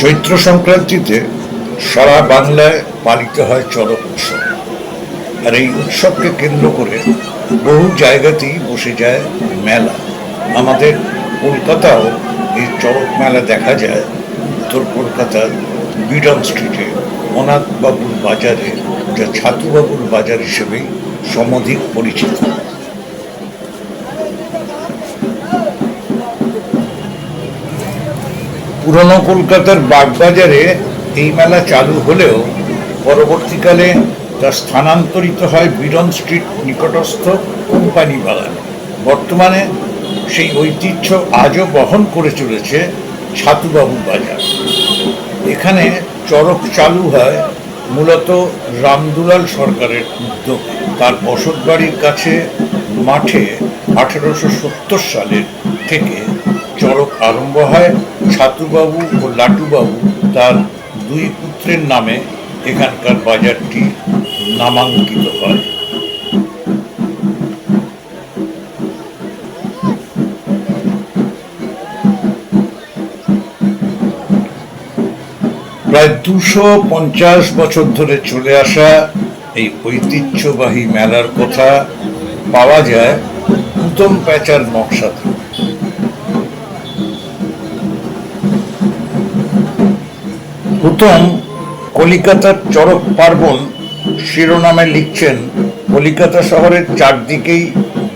চৈত্র সংক্রান্তিতে সারা বাংলায় পালিত হয় চড়ক উৎসব। আর এই উৎসবকে কেন্দ্র করে বহু জায়গাতেই বসে যায় মেলা। আমাদের কলকাতাও এই চড়ক মেলা দেখা যায়। উত্তর কলকাতার বিডন স্ট্রিটে, অনাথবাবুর বাজারে, যা ছাতুবাবুর বাজার হিসেবেই সমধিক পরিচিত। পুরনো কলকাতার বাগবাজারে এই মেলা চালু হলেও পরবর্তীকালে তা স্থানান্তরিত হয় বিডন স্ট্রিট নিকটস্থ কোম্পানি বাগান। বর্তমানে সেই ঐতিহ্য আজও বহন করে চলেছে ছাতুবাবু বাজার। এখানে চড়ক চালু হয় মূলত রামদুলাল সরকারের উদ্যোগ। তার বসত বাড়ির কাছে মাঠে আঠেরোশো সত্তর সালের থেকে চড়ক আরম্ভ হয় ছাতুবাবু ও লাটুবাবু তার দুই পুত্রের নামে এখানকার বাজারটি নামাঙ্কিত হয়। প্রায় দুশো পঞ্চাশ বছর ধরে চলে আসা এই ঐতিহ্যবাহী মেলার কথা পাওয়া যায় উত্তম প্যাচার নকশাতে। হুতম কলিকাতার চড়ক পার্বণ শিরোনামে লিখছেন, কলিকাতা শহরের চারদিকেই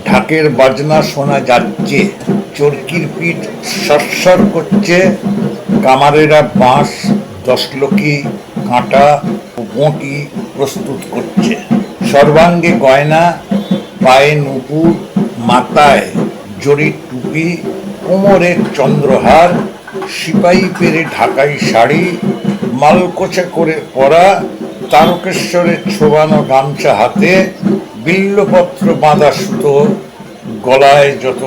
ঢাকের বাজনা শোনা যাচ্ছে। চরকির পিঠ সরসর করছে। কামারেরা বাঁশ, দশলকি, কাঁটা ও বঁটি প্রস্তুত করছে। সর্বাঙ্গে গয়না, পায়ে নুপুর, মাথায় জরির টুপি কোমরের চন্দ্রহার, সিপাহী পেরে ঢাকাই শাড়ি মালকোচে করে পরা তারকেশ্বরের ছোবানো গামছা হাতে, বিল্লপত্র বাঁধা সুতো, গলায় যত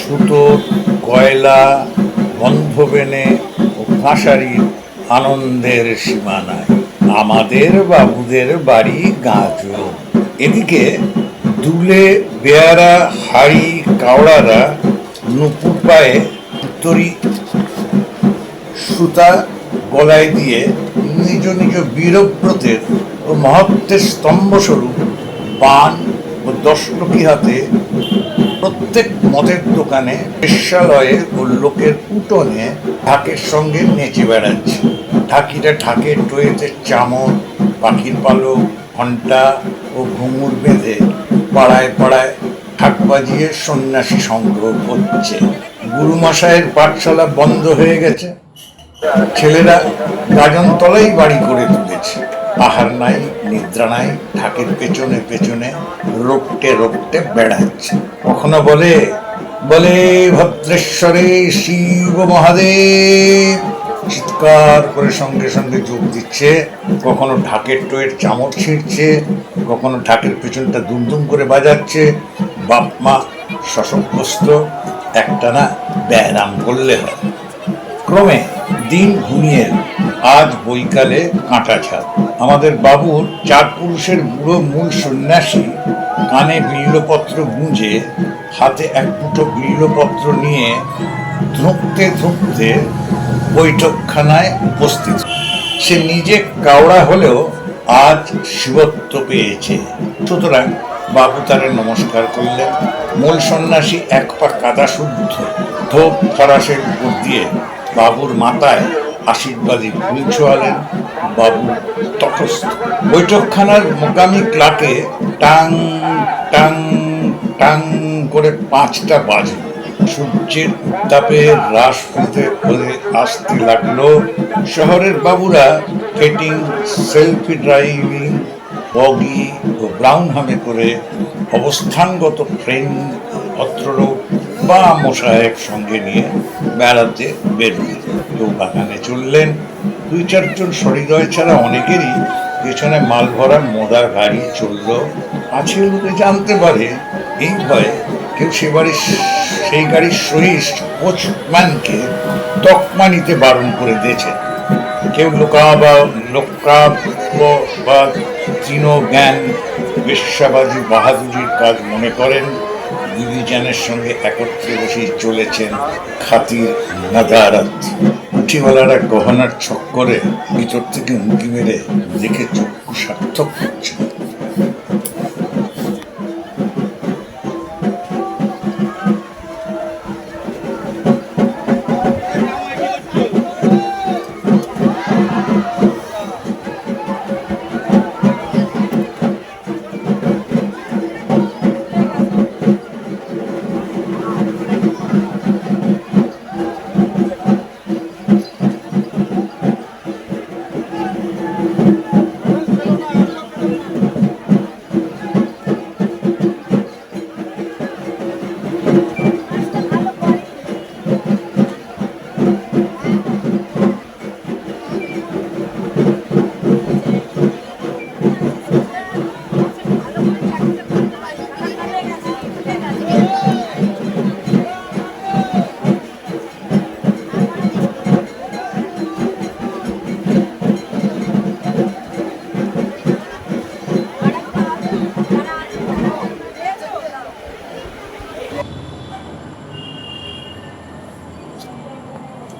ছুতো গয়লা গন্ধবেনে ও কাঁসারির আনন্দের সীমানায়। আমাদের বাবুদের বাড়ি গাঁজো। এদিকে দুলে, বেয়ারা, হাড়ি, কাওড়ারা, নুপুর পায়ে উত্তরি সুতা গলায় দিয়ে নিজ নিজ বীরব্রতের ও মহত্বের স্তম্ভস্বরূপ পান ও দশলকি হাতে প্রত্যেক মদের দোকানে, বেশ্যালয়ে ও লোকের উঠোনে ঢাকের সঙ্গে নেচে বেড়াচ্ছে। ঢাকিরা ঢাকের টয়েতে চামর পাখির পালক, ঘণ্টা ও ঘুঙুর বেঁধে পাড়ায় পাড়ায় ঢাক বাজিয়ে সন্ন্যাসী সংগ্রহ করছে। গুরুমশাইয়ের পাঠশালা বন্ধ হয়ে গেছে। ছেলেরা গাজনতলাই বাড়ি করে তুলেছে। আহার নাই, নিদ্রা নাই, ঢাকের পেছনে পেছনে রোপটে রোপটে বেড়াচ্ছে। কখনো বলে বলে, ভদ্রেশ্বরে শিব মহাদেব। চিৎকার করে সঙ্গে সঙ্গে যোগ দিচ্ছে। কখনো ঢাকের টোয়ের চামচ ছিঁড়ছে, কখনো ঢাকের পেছনটা দুমদুম করে বাজাচ্ছে। বাপ মা শশগ্রস্ত একটানা ব্যায়াম করলে হয়। ক্রমে দিন ঘুমিয়ে আজ বৈকালে কাঁটা ছাদ। আমাদের বাবুর চার পুরুষের বুড়ো মূল সন্ন্যাসী কানে বিল্লপত্র গুঁজে হাতে এক দুটো বিল্লপত্র নিয়ে ধুঁকতে ধুঁকতে বৈঠকখানায় উপস্থিত। সে নিজে কাওড়া হলেও আজ শিবত্ব পেয়েছে। সুতরাং বাবু তারে নমস্কার করলেন। মূল সন্ন্যাসী এক পা কাদা শুদ্ধ, ধোপ ফরাসের উপর দিয়ে বাবুর মাথায় আশীর্বাদী ফুল ছোয়ালেন বাবু তটস্থ। বৈঠকখানার মোকামি ক্লাকে টাং টাং টাং করে পাঁচটা বাজে। সূর্যের উত্তাপে হ্রাস হতে হতে আসতে লাগল। শহরের বাবুরা স্কেটিং সেলফি ড্রাইভিং, বগি ও ব্রাউন হামে করে অবস্থানগত ট্রেন ভদ্রলোক বা মশায়ের সঙ্গে নিয়ে বেড়াতে বেরোলেন কেউ বাগানে চললেন, দুই চারজন সহৃদয় ছাড়া অনেকেরই পেছনে মাল ভরা মোদার গাড়ি চলল। আছে লোকে জানতে পারে, এই ভয়ে কেউ সে বাড়ির সেই গাড়ির সহিস কোচম্যানকে তকমা নিতে বারণ করে দিয়েছে। কেউ লোকা বা লোকা বা তৃণ জ্ঞান, বেশ্যাবাজি, বাহাদুরির কাজ মনে করেন। দিদিজানের সঙ্গে একত্রে বসে চলেছেন খাতির নাদারাত উঠিওয়ালারা গহনার ছক্করে ভিতর থেকে উঁকি মেরে দেখে চক্ষু সার্থক করছে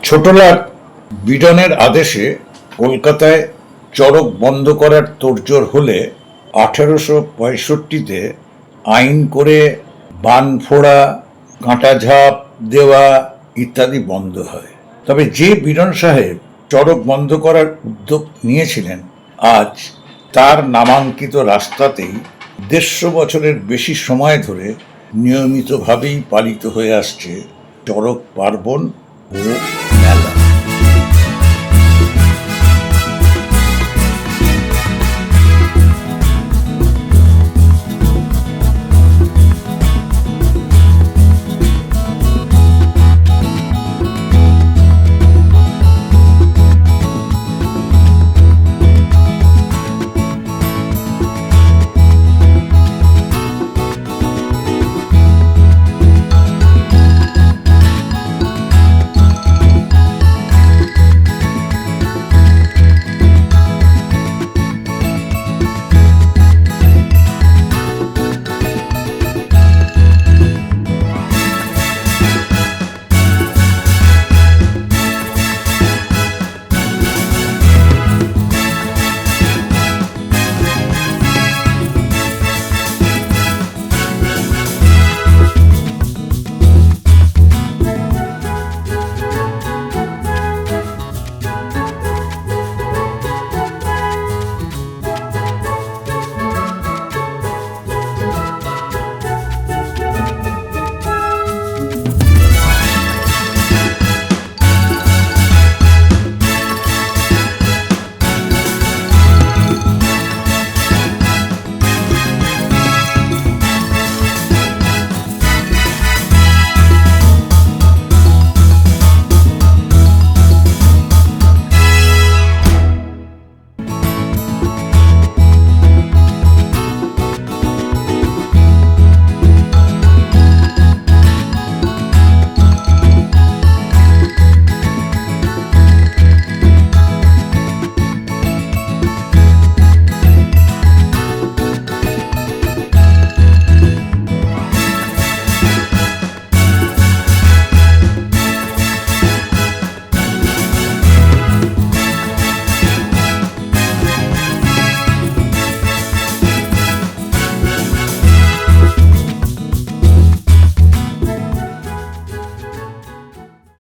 ছোটলার বিডনের আদেশে কলকাতায় চড়ক বন্ধ করার তোড়জোড় হলে আঠেরোশো পঁয়ষট্টিতে আইন করে বান ফোড়া কাঁটাঝাপ দেওয়া ইত্যাদি বন্ধ হয়। তবে যে বিডন সাহেব চড়ক বন্ধ করার উদ্যোগ নিয়েছিলেন, আজ তার নামাঙ্কিত রাস্তাতেই দেড়শো বছরের বেশি সময় ধরে নিয়মিতভাবেই পালিত হয়ে আসছে চড়ক পার্বণ ও